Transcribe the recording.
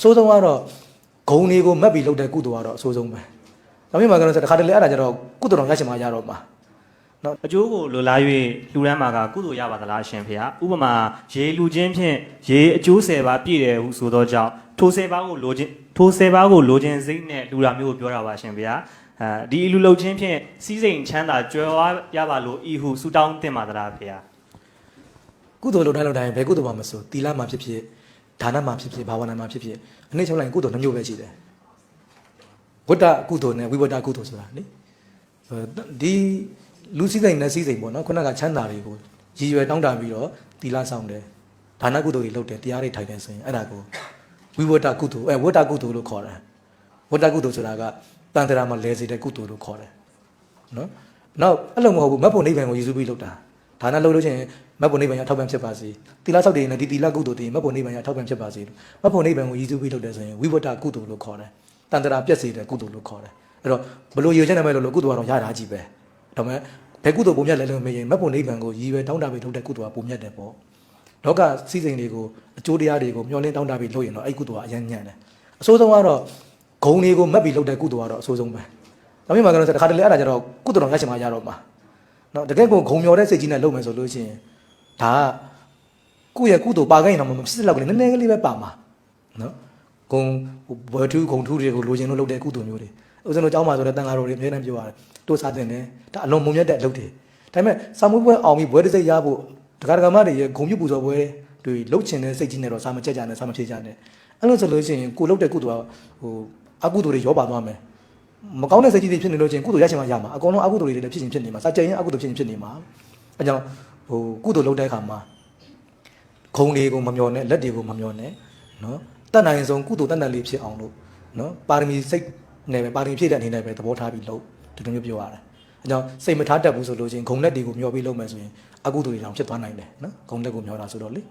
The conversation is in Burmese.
အဆိုးဆုံးကတော့ဂုံတွေကိုမက်ပြီးလုပ်တဲ့ကုသိုလ်ကတော့အဆိုးဆုံးပဲဒါပေမဲ့ကတော့တခါတလေအဲ့ဒါကြတော့ကုသိုလ်တော်ရရှိမှရတော့မှာနော်အကျိုးကိုလိုလား၍လူရန်မာကကုသိုလ်ရပါသလားရှင်ဖေဟာဥပမာရေလူချင်းဖြင့်ရေအကျိုး10ပါးပြည့်တယ်ဟုဆိုသောကြောင့်ထို10ပါးကိုလိုချင်ထို10ပါးကိုလိုချင်စိတ်နဲ့လူရာမျိုးကိုပြောတာပါရှင်ဖေဟာအဲဒီလူလုံချင်းဖြင့်စီးစိမ်ချမ်းသာကြွယ်ဝရပါလို့ဤဟုဆုတောင်းတင်ပါသလားဖေဟာကုသိုလ်လုပ်တိုင်းလုပ်တိုင်းဘယ်ကုသိုလ်မှမဆိုသီလမှဖြစ်ဖြစ် ဒါနမှဖြစ်ဖြစ်ဘာဝနာမှဖြစ်ဖြစ်အနည်းချုပ်လိုက်ကုသိုလ်နှမျိုးပဲရှိတယ်ဝတ္တကုသိုလ်နဲ့ဝိဝတ္တကုသိုလ်ဆိုတာနိဒီလူစည်းစိမ်နဲ့စည်းစိမ်ပေါ့နော်ခုနကချမ်းသာတွေကိုရည်ရွယ်တောင်းတပြီးတော့သီလဆောင်တယ်ဒါနကုသိုလ်တွေလုပ်တယ်တရားတွေထိုင်တယ်ဆိုရင်အဲ့ဒါကိုဝိဝတ္တကုသိုလ်အဲဝတ္တကုသိုလ်လို့ခေါ်တယ်ဝတ္တကုသိုလ်ဆိုတာကတန်တရာမှာလဲစေတဲ့ကုသိုလ်လို့ခေါ်တယ်နော်နောက်အဲ့လိုမဟုတ်ဘူးမတ်ဖို့နိဗ္ဗာန်ကိုရည်စူးပြီးလုပ်တာ ဒါနလုပ်လို့ချင်းမတ်ဖို့နိဗ္ဗာန်ရထောက်ပံ့ဖြစ်ပါစေသီလဆောက်တည်ရင်လည်းဒီသီလကုသိုလ်တည်ရင်မတ်ဖို့နိဗ္ဗာန်ရထောက်ပံ့ဖြစ်ပါစေလို့မတ်ဖို့နိဗ္ဗာန်ကိုရည်စူးပြီးလုပ်တယ်ဆိုရင်ဝိဝတ္တကုသိုလ်လို့ခေါ်တယ်တန်တရာပြည့်စေတဲ့ကုသိုလ်လို့ခေါ်တယ်အဲ့တော့ဘလို့ရည်ချက်နေမဲ့လို့လို့ကုသိုလ်ကတော့ရတာကြီးပဲဒါပေမဲ့ဘယ်ကုသိုလ်ပုံမြတ်လဲလို့မေးရင်မတ်ဖို့နိဗ္ဗာန်ကိုရည်ရွယ်တောင်းတပြီးလုပ်တဲ့ကုသိုလ်ကပုံမြတ်တယ်ပေါ့လောကစည်းစိမ်တွေကိုအကျိုးတရားတွေကိုမျှော်လင့်တောင်းတပြီးလုပ်ရင်တော့အဲ့ကုသိုလ်ကအရင်ညံ့တယ်အဆိုးဆုံးကတော့ဂုံတွေကိုမက်ပြီးလုပ်တဲ့ကုသိုလ်ကတော့အဆိုးဆုံးပဲဒါပေမဲ့ကတော့တခါတလေအဲ့ဒါကြတော့ကုသိုလ်တော်ရရှိမှရတော့မှာ နော်တကယ်ကိုဂုံမျောတဲ့စိတ်ကြီးနဲ့လုပ်မယ်ဆိုလို့ရှိရင်ဒါကကိုယ့်ရဲ့ကုသိုလ်ပါခဲ့ရင်တော့မဖြစ်တော့ဘူးလေနည်းနည်းကလေးပဲပါမှာနော်ဂုံဘွယ်ထူးဂုံထူးတွေကိုလိုချင်လို့လုပ်တဲ့ကုသိုလ်မျိုးတွေဥစဉ်တို့ကျောင်းမှာဆိုတဲ့တန်ဃာတော်တွေအများနဲ့ပြောရတယ်တို့စားတင်တယ်ဒါအလွန်မုံမြတ်တဲ့အလုပ်တွေဒါပေမဲ့စာမှုပွဲအောင်ပြီးဘွယ်တစ်စိတ်ရဖို့ဒကာဒကာမတွေရဲ့ဂုံပြုပူဇော်ပွဲတွေလှုပ်ချင်တဲ့စိတ်ကြီးနဲ့တော့စာမချက်ကြနဲ့စာမဖြေကြနဲ့အဲ့လိုဆိုလို့ရှိရင်ကိုလုပ်တဲ့ကုသိုလ်ကဟိုအကုသိုလ်တွေရောပါသွားမယ် မကောင်းတဲ့စိတ်ကြီးတွေဖြစ်နေလို့ချင်းကုသိုလ်ရချင်မှရမှာအကုန်လုံးအကုသိုလ်တွေလည်းဖြစ်ချင်းဖြစ်နေမှာစာကြရင်အကုသိုလ်ဖြစ်ချင်းဖြစ်နေမှာအဲကြောင့်ဟိုကုသိုလ်လုပ်တဲ့အခါမှာခုံတွေကိုမမျောနဲ့လက်တွေကိုမမျောနဲ့နော်တတ်နိုင်ဆုံးကုသိုလ်တတ်နိုင်လေးဖြစ်အောင်လို့နော်ပါရမီစိတ်နဲ့ပဲပါရမီဖြည့်တဲ့အနေနဲ့ပဲသဘောထားပြီးလုပ်ဒီလိုမျိုးပြောရတယ်အဲကြောင့်စိတ်မထားတတ်ဘူးဆိုလို့ချင်းခုံလက်တွေကိုမျောပြီးလုပ်မယ်ဆိုရင်အကုသိုလ်တွေတောင်ဖြစ်သွားနိုင်တယ်နော်ခုံလက်ကိုမျောတာဆိုတော့လေ